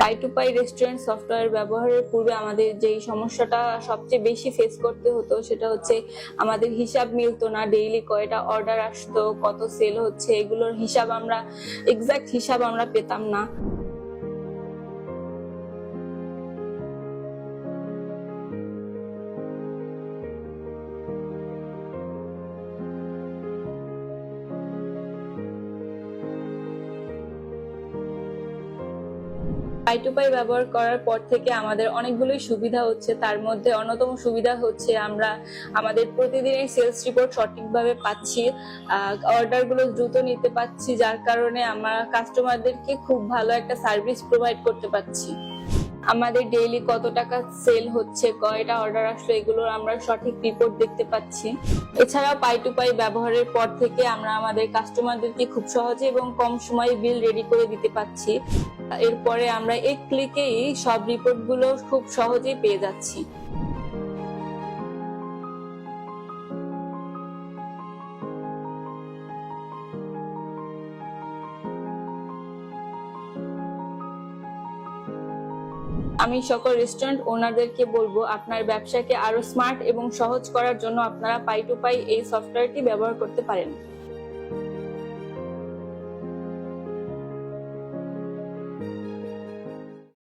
Pie to Pie restaurant software ব্যবহারের পূর্বে আমাদের যেই সমস্যাটা সবচেয়ে বেশি ফেস করতে হতো সেটা হচ্ছে আমাদের হিসাব মিলতো না ডেইলি কয়টা অর্ডার আসতো, কত সেল হচ্ছে, এগুলোর হিসাব আমরা এক্সাক্ট হিসাব আমরা পেতাম না। পাই টু পাই ব্যবহার করার পর থেকে আমাদের অনেকগুলোই সুবিধা হচ্ছে। তার মধ্যে অন্যতম সুবিধা হচ্ছে আমরা আমাদের প্রতিদিনের সেলস রিপোর্ট সঠিকভাবে পাচ্ছি। অর্ডারগুলো দ্রুত নিতে পাচ্ছি, যার কারণে আমরা কাস্টমারদেরকে খুব ভালো একটা সার্ভিস প্রোভাইড করতে পারছি আমাদের ডেইলি কত টাকা সেল হচ্ছে, কয়টা অর্ডার আসলো এগুলোর আমরা সঠিক রিপোর্ট দেখতে পাচ্ছি। এছাড়াও পাই টু পাই ব্যবহারের পর থেকে আমরা আমাদের কাস্টমারদেরকে খুব সহজে এবং কম সময়ে বিল রেডি করে দিতে পাচ্ছি। এরপরে আমরা এক ক্লিকেই সব রিপোর্টগুলো খুব সহজেই পেয়ে যাচ্ছি। আমি সকল রেস্টুরেন্ট ওনারদেরকে বলব, আপনার ব্যবসাকে আরও স্মার্ট এবং সহজ করার জন্য আপনারা পাই টু পাই এই সফটওয়্যারটি ব্যবহার করতে পারেন।